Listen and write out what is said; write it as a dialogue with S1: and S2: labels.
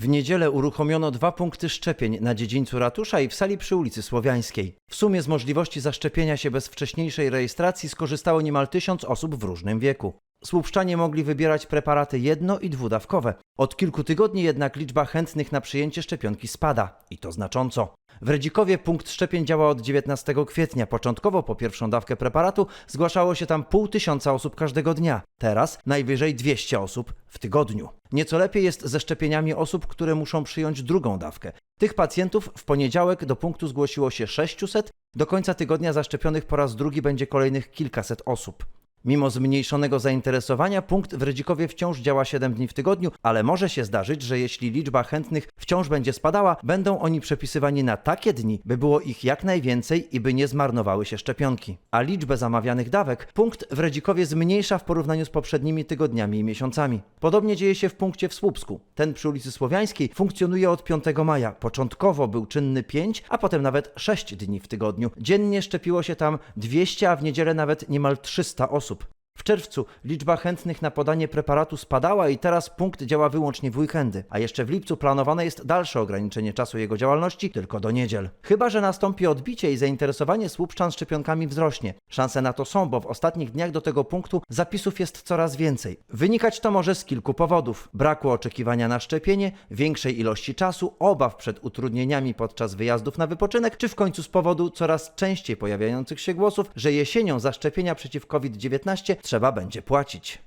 S1: W niedzielę uruchomiono dwa punkty szczepień na dziedzińcu ratusza i w sali przy ulicy Słowiańskiej. W sumie z możliwości zaszczepienia się bez wcześniejszej rejestracji skorzystało niemal tysiąc osób w różnym wieku. Słupszczanie mogli wybierać preparaty jedno- i dwudawkowe. Od kilku tygodni jednak liczba chętnych na przyjęcie szczepionki spada i to znacząco. W Redzikowie punkt szczepień działa od 19 kwietnia. Początkowo po pierwszą dawkę preparatu zgłaszało się tam pół tysiąca osób każdego dnia. Teraz najwyżej 200 osób w tygodniu. Nieco lepiej jest ze szczepieniami osób, które muszą przyjąć drugą dawkę. Tych pacjentów w poniedziałek do punktu zgłosiło się 600, do końca tygodnia zaszczepionych po raz drugi będzie kolejnych kilkaset osób. Mimo zmniejszonego zainteresowania, punkt w Redzikowie wciąż działa 7 dni w tygodniu, ale może się zdarzyć, że jeśli liczba chętnych wciąż będzie spadała, będą oni przepisywani na takie dni, by było ich jak najwięcej i by nie zmarnowały się szczepionki. A liczbę zamawianych dawek punkt w Redzikowie zmniejsza w porównaniu z poprzednimi tygodniami i miesiącami. Podobnie dzieje się w punkcie w Słupsku. Ten przy ulicy Słowiańskiej funkcjonuje od 5 maja. Początkowo był czynny 5, a potem nawet 6 dni w tygodniu. Dziennie szczepiło się tam 200, a w niedzielę nawet niemal 300 osób. Czerwcu liczba chętnych na podanie preparatu spadała i teraz punkt działa wyłącznie w weekendy, a jeszcze w lipcu planowane jest dalsze ograniczenie czasu jego działalności tylko do niedziel. Chyba, że nastąpi odbicie i zainteresowanie słupszczan szczepionkami wzrośnie. Szanse na to są, bo w ostatnich dniach do tego punktu zapisów jest coraz więcej. Wynikać to może z kilku powodów. Braku oczekiwania na szczepienie, większej ilości czasu, obaw przed utrudnieniami podczas wyjazdów na wypoczynek, czy w końcu z powodu coraz częściej pojawiających się głosów, że jesienią za szczepienia przeciw COVID-19 trzeba będzie płacić.